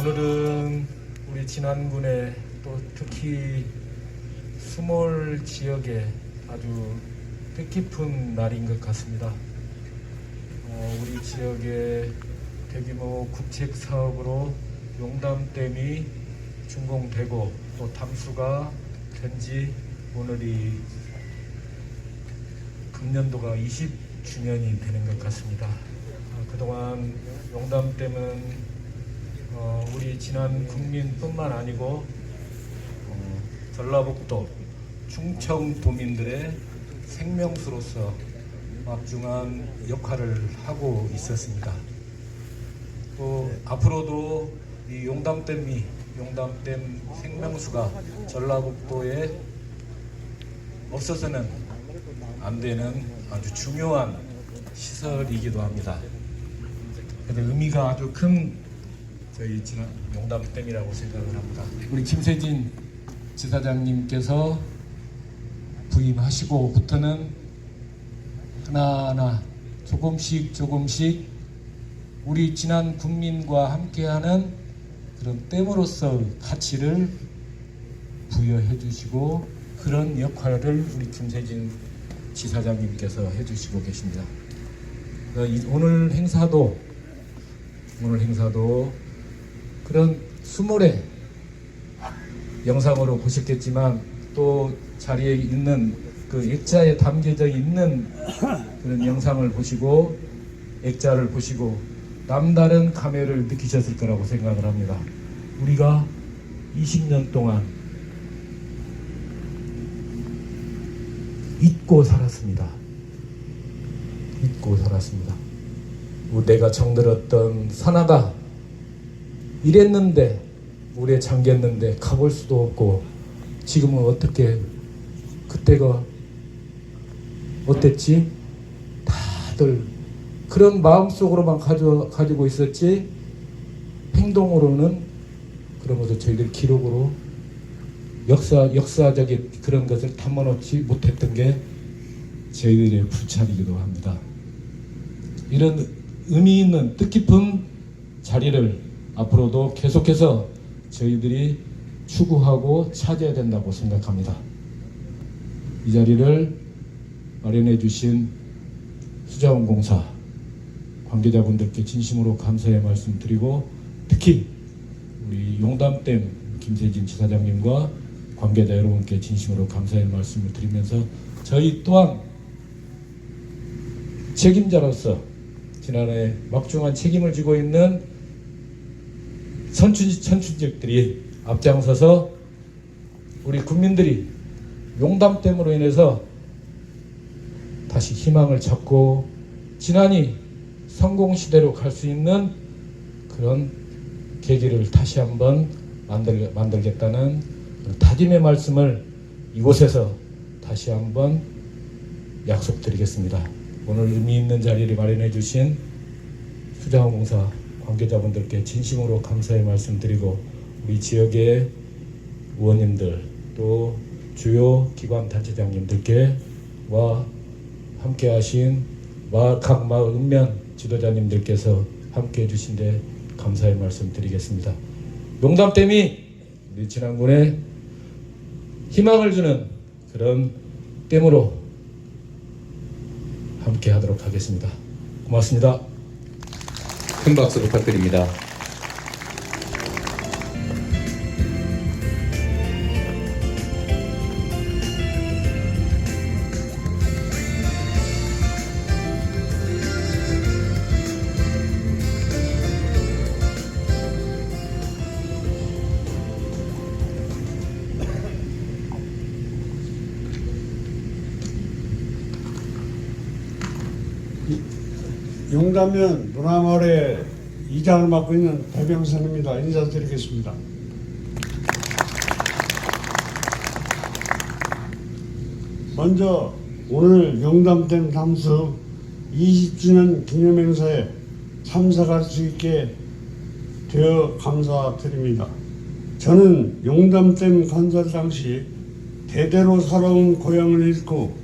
참 오늘은 우리 진안군의 또 특히 수몰 지역에 아주 뜻깊은 날인 것 같습니다. 어, 우리 지역의 대규모 국책 사업으로 용담댐이 준공되고 또 담수가 된 지 오늘이 금년도가 20주년이 되는 것 같습니다. 어, 그동안 용담댐은 어, 우리 지난 국민뿐만 아니고 어, 전라북도 충청 도민들의 생명수로서 막중한 역할을 하고 있었습니다. 또 앞으로도 이 용담댐이 용담댐 생명수가 전라북도에 없어서는 안 되는 아주 중요한 시설이기도 합니다. 의미가 아주 큰 저희 지난 용담댐이라고 생각을 합니다. 우리 김세진 지사장님께서 부임하시고부터는 하나하나 조금씩 조금씩 우리 지난 국민과 함께하는 그런 댐으로서 가치를 부여해 주시고 그런 역할을 우리 김세진 지사장님께서 해주시고 계십니다. 어, 이- 오늘 행사도 오늘 행사도 그런 수몰의 영상으로 보셨겠지만 또 자리에 있는 그 액자에 담겨져 있는 그런 영상을 보시고 액자를 보시고 남다른 감회를 느끼셨을 거라고 생각을 합니다. 우리가 20년 동안 잊고 살았습니다. 잊고 살았습니다. 뭐 내가 정들었던 산하다 이랬는데 오래 잠겼는데 가볼 수도 없고 지금은 어떻게 그때가 어땠지? 다들 그런 마음속으로만 가져, 가지고 있었지 행동으로는 그런 것을 저희들 기록으로 역사 역사적인 그런 것을 담아놓지 못했던 게 저희들의 불찰이기도 합니다. 이런 의미 있는 뜻깊은 자리를 앞으로도 계속해서 저희들이 추구하고 찾아야 된다고 생각합니다. 이 자리를 마련해 주신 수자원공사 관계자분들께 진심으로 감사의 말씀 드리고 특히 우리 용담댐 김세진 지사장님과 관계자 여러분께 진심으로 감사의 말씀을 드리면서 저희 또한 책임자로서 지난해 막중한 책임을 지고 있는 선출, 선출직들이 앞장서서 우리 국민들이 용담댐으로 인해서 다시 희망을 찾고 지난이 성공 시대로 갈 수 있는 그런 계기를 다시 한번 만들, 만들겠다는 다짐의 말씀을 이곳에서 다시 한번 약속드리겠습니다. 오늘 의미 있는 자리를 마련해 주신 수자원공사 관계자분들께 진심으로 감사의 말씀드리고 우리 지역의 의원님들 또 주요 기관 단체장님들께 와 함께하신 각 마을 읍면 지도자님들께서 함께해 주신데 감사의 말씀드리겠습니다. 용담댐이 우리 진안군에 희망을 주는 그런 댐으로 함께 하도록 하겠습니다. 고맙습니다. 큰 박수 부탁드립니다. 용담면 문화마을의 이장을 맡고 있는 배병선입니다. 인사드리겠습니다. 먼저 오늘 용담댐 담수 20주년 기념행사에 참석할 수 있게 되어 감사드립니다. 저는 용담댐 건설 당시 대대로 살아온 고향을 잃고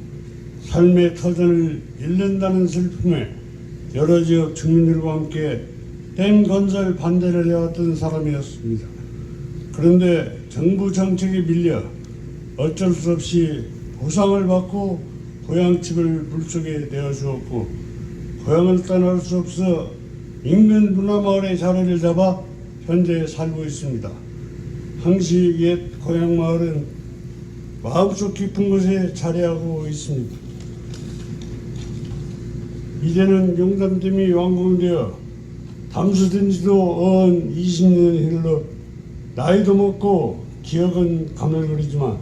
삶의 터전을 잃는다는 슬픔에 여러 지역 주민들과 함께 댐 건설 반대를 해왔던 사람이었습니다. 그런데 정부 정책에 밀려 어쩔 수 없이 보상을 받고 고향 측을 물속에 내어주었고 고향을 떠날 수 없어 인근 문화마을의 자리를 잡아 현재 살고 있습니다. 항시 옛 고향 마을은 마음속 깊은 곳에 자리하고 있습니다. 이제는 용담댐이 완공되어 담수된 지도 언 20년이 흘러 나이도 먹고 기억은 가물거리지만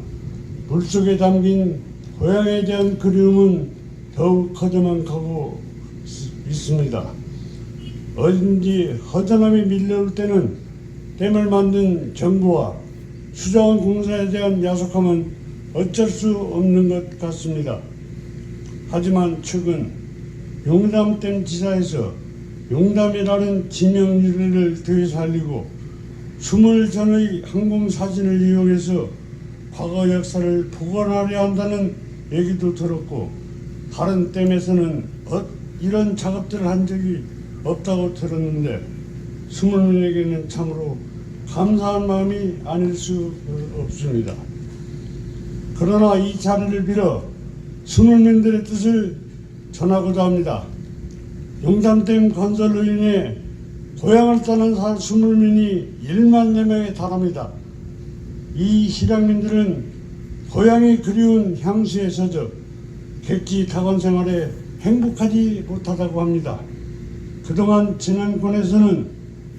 물속에 담긴 고향에 대한 그리움은 더욱 커져만 가고 있- 있습니다. 어딘지 허전함이 밀려올 때는 댐을 만든 정부와 수자원 공사에 대한 야속함은 어쩔 수 없는 것 같습니다. 하지만 최근 용담댐 지사에서 용담이라는 지명유래를 되살리고 스물 전의 항공 사진을 이용해서 과거 역사를 복원하려 한다는 얘기도 들었고 다른 댐에서는 어- 이런 작업들을 한 적이 없다고 들었는데 스물민에게는 참으로 감사한 마음이 아닐 수 없습니다. 그러나 이 자리를 빌어 스물민들의 뜻을 전하고자 합니다. 용담댐 건설로 인해 고향을 떠난 사- 스물민이 1만 여 명에 달합니다. 이 실향민들은 고향이 그리운 향수에 젖어 객지 타건 생활에 행복하지 못하다고 합니다. 그동안 지난권에서는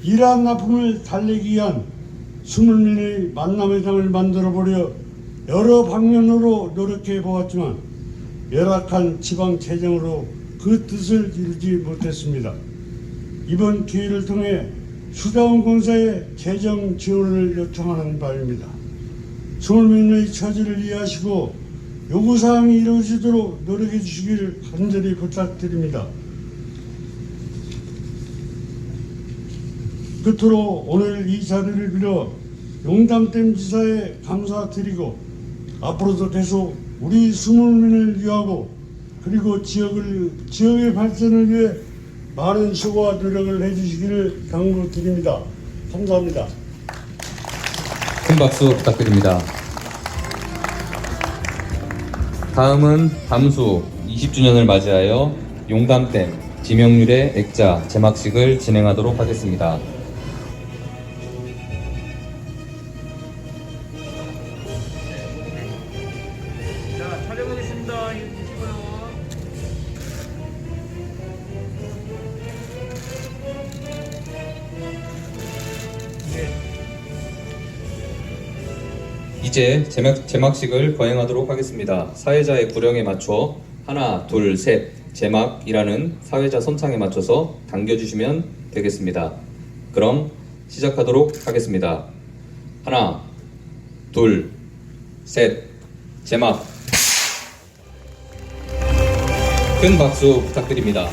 이러한 나쁨을 달래기 위한 스물민의 만남의 장을 만들어 보려 여러 방면으로 노력해 보았지만 열악한 지방 재정으로 그 뜻을 이루지 못했습니다. 이번 기회를 통해 수자원 공사의 재정 지원을 요청하는 바입니다. 스물민의 처지를 이해하시고 요구사항이 이루어지도록 노력해 주시기를 간절히 부탁드립니다. 끝으로 오늘 이 자리를 빌어 용담댐 지사에 감사드리고 앞으로도 계속 우리 스물민을 위하고 그리고 지역을 지역의 발전을 위해 많은 수고와 노력을 해주시기를 당부드립니다. 감사합니다. 큰 박수 부탁드립니다. 다음은 담수 20주년을 맞이하여 용담댐 지명률의 액자 제막식을 진행하도록 하겠습니다. 이제 제막, 제막식을 거행하도록 하겠습니다. 사회자의 구령에 맞춰 하나, 둘, 셋 제막이라는 사회자 선창에 맞춰서 당겨주시면 되겠습니다. 그럼 시작하도록 하겠습니다. 하나, 둘, 셋 제막 큰 박수 부탁드립니다.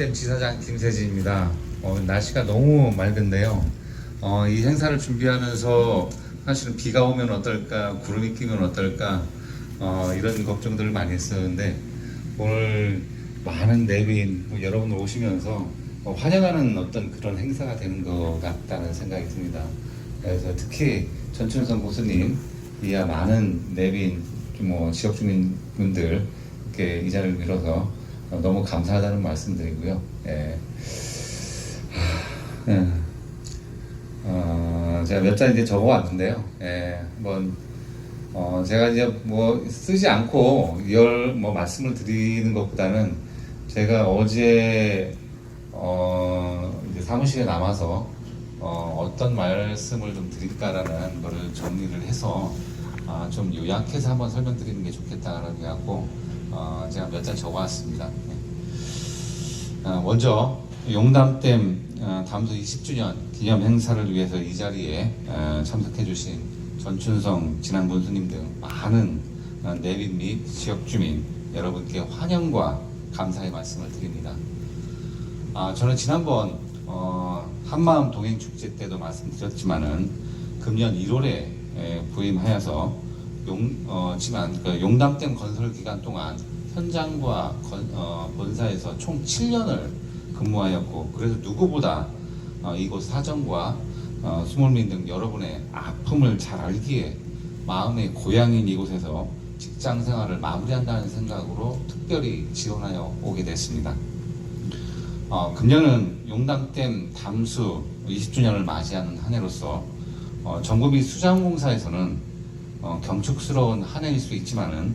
댐 지사장 김세진입니다. 어, 날씨가 너무 맑은데요. 어, 이 행사를 준비하면서 사실은 비가 오면 어떨까, 구름이 끼면 어떨까, 어, 이런 걱정들을 많이 했었는데 오늘 많은 내빈 뭐 여러분 오시면서 어, 환영하는 어떤 그런 행사가 되는 것 같다는 생각이 듭니다. 그래서 특히 전춘성 교수님 이야 많은 내빈 뭐 지역 주민분들 이렇게 이 자리를 빌어서 어, 너무 감사하다는 말씀 드리고요. 예. 하, 예. 어, 제가 몇 장 이제 적어왔는데요. 예, 한번 어, 제가 이제 뭐 쓰지 않고 열 뭐 말씀을 드리는 것보다는 제가 어제 어, 이제 사무실에 남아서 어, 어떤 말씀을 좀 드릴까라는 거를 정리를 해서 아, 좀 요약해서 한번 설명드리는 게 좋겠다라고 해갖고 어, 제가 몇장 적어왔습니다. 네. 어, 먼저 용담댐 어, 담수 20주년 기념 행사를 위해서 이 자리에 어, 참석해주신 전춘성 진안 군수님 등 많은 어, 내빈 및 지역 주민 여러분께 환영과 감사의 말씀을 드립니다. 아, 저는 지난번 어, 한마음 동행 축제 때도 말씀드렸지만은 금년 1월에 부임하여서 용, 어, 지만 그 용담댐 건설 기간 동안 현장과 건- 어, 본사에서 총 7년을 근무하였고 그래서 누구보다 어, 이곳 사정과 어, 수몰민 등 여러분의 아픔을 잘 알기에 마음의 고향인 이곳에서 직장 생활을 마무리한다는 생각으로 특별히 지원하여 오게 됐습니다. 어, 금년은 용담댐 담수 20주년을 맞이하는 한 해로서 어, 전국민 수장공사에서는 어, 경축스러운 한 해일 수 있지만은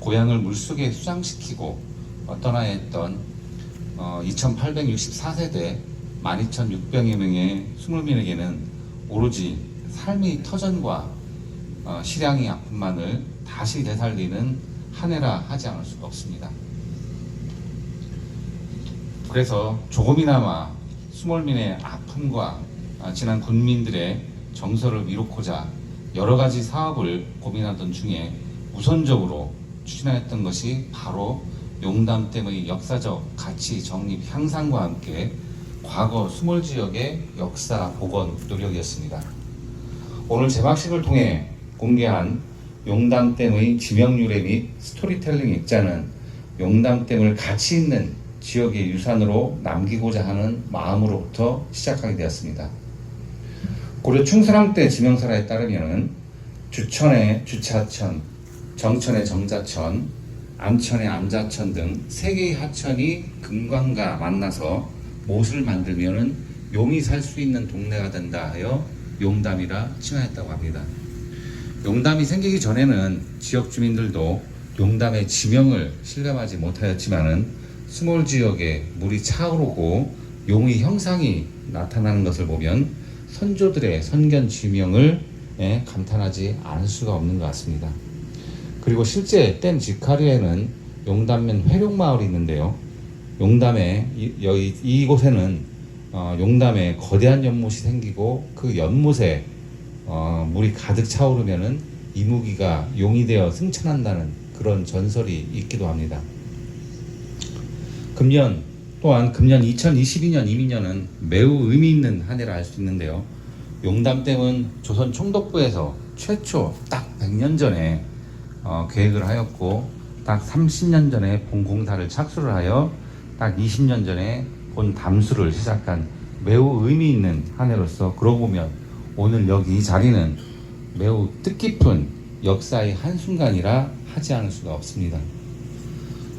고향을 물속에 수장시키고 어, 떠나야 했던 어, 2,864세대 12,600여 명의 수물민에게는 오로지 삶의 터전과 어, 실향의 아픔만을 다시 되살리는 한 해라 하지 않을 수가 없습니다. 그래서 조금이나마 수몰민의 아픔과 아, 지난 군민들의 정서를 위로코자 여러 가지 사업을 고민하던 중에 우선적으로 추진하였던 것이 바로 용담댐의 역사적 가치 정립 향상과 함께 과거 수몰 지역의 역사 복원 노력이었습니다. 오늘 제막식을 통해 공개한 용담댐의 지명 유래 및 스토리텔링 액자는 용담댐을 가치 있는 지역의 유산으로 남기고자 하는 마음으로부터 시작하게 되었습니다. 고려 충선왕 때 지명설화에 따르면 주천의 주차천, 정천의 정자천, 암천의 암자천 등 세 개의 하천이 금광과 만나서 못을 만들면은 용이 살 수 있는 동네가 된다 하여 용담이라 칭하였다고 합니다. 용담이 생기기 전에는 지역 주민들도 용담의 지명을 실감하지 못하였지만은 스몰 지역에 물이 차오르고 용의 형상이 나타나는 것을 보면 선조들의 선견 지명을 예, 감탄하지 않을 수가 없는 것 같습니다. 그리고 실제 댐 지카리에는 용담면 회룡마을이 있는데요. 용담에 이, 여기 이곳에는 어, 용담에 거대한 연못이 생기고 그 연못에 어, 물이 가득 차오르면은 이무기가 용이 되어 승천한다는 그런 전설이 있기도 합니다. 금년 또한 금년 2022년 이민년은 매우 의미 있는 한 해라 할 수 있는데요. 용담댐은 조선 총독부에서 최초 딱 100년 전에 어, 계획을 하였고 딱 30년 전에 본 공사를 착수를 하여 딱 20년 전에 본 담수를 시작한 매우 의미 있는 한 해로서 그러고 보면 오늘 여기 이 자리는 매우 뜻깊은 역사의 한순간이라 하지 않을 수가 없습니다.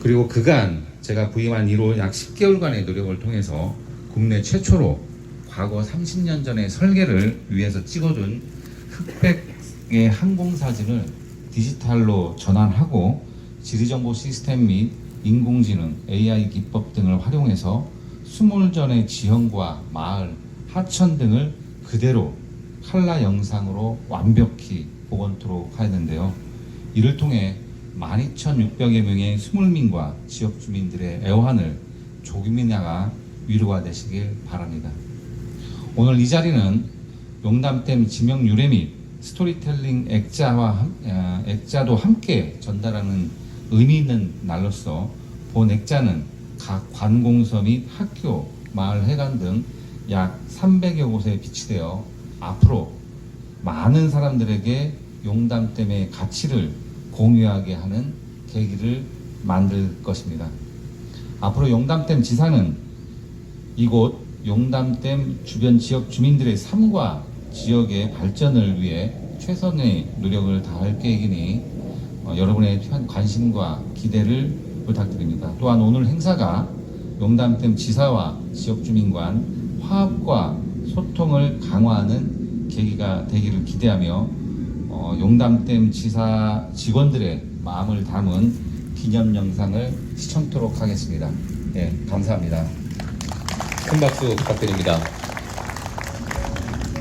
그리고 그간 제가 부임한 이후 약 10개월간의 노력을 통해서 국내 최초로 과거 30년 전의 설계를 위해서 찍어둔 흑백의 항공 사진을 디지털로 전환하고 지리정보 시스템 및 인공지능, AI 기법 등을 활용해서 수몰전의 지형과 마을, 하천 등을 그대로 칼라 영상으로 완벽히 복원토록 하였는데요. 이를 통해 12,600여 명의 수몰민과 지역 주민들의 애환을 조금이나마 위로가 되시길 바랍니다. 오늘 이 자리는 용담댐 지명 유래 및 스토리텔링 액자와 함- 아, 액자도 함께 전달하는 의미 있는 날로서 본 액자는 각 관공서 및 학교, 마을 회관 등 약 300여 곳에 비치되어 앞으로 많은 사람들에게 용담댐의 가치를 공유하게 하는 계기를 만들 것입니다. 앞으로 용담댐 지사는 이곳 용담댐 주변 지역 주민들의 삶과 지역의 발전을 위해 최선의 노력을 다할 계획이니 어, 여러분의 관심과 기대를 부탁드립니다. 또한 오늘 행사가 용담댐 지사와 지역 주민 간 화합과 소통을 강화하는 계기가 되기를 기대하며 어, 용담댐 지사 직원들의 마음을 담은 기념 영상을 시청토록 하겠습니다. 네, 감사합니다. 큰 박수 부탁드립니다.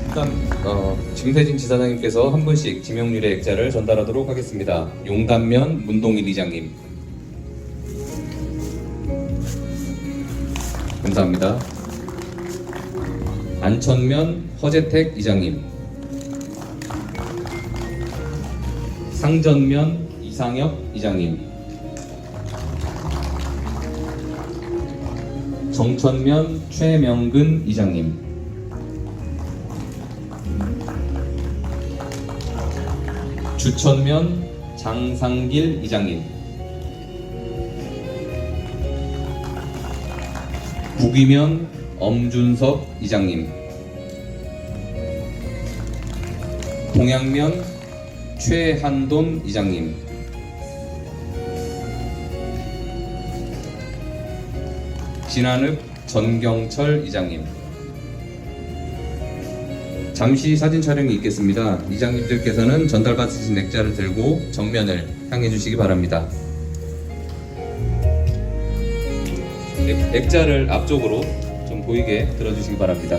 일단 어, 김세진 지사장님께서 한 분씩 지명률의 액자를 전달하도록 하겠습니다. 용담면 문동일 이장님. 감사합니다. 안천면 허재택 이장님. 상전면 이상혁 이장님. 정천면 최명근 이장님. 주천면 장상길 이장님. 북이면 엄준섭 이장님. 동양면 최한돈 이장님 진안읍 전경철 이장님 잠시 사진 촬영이 있겠습니다. 이장님들께서는 전달 받으신 액자를 들고 정면을 향해 주시기 바랍니다. 액- 액자를 앞쪽으로 좀 보이게 들어주시기 바랍니다.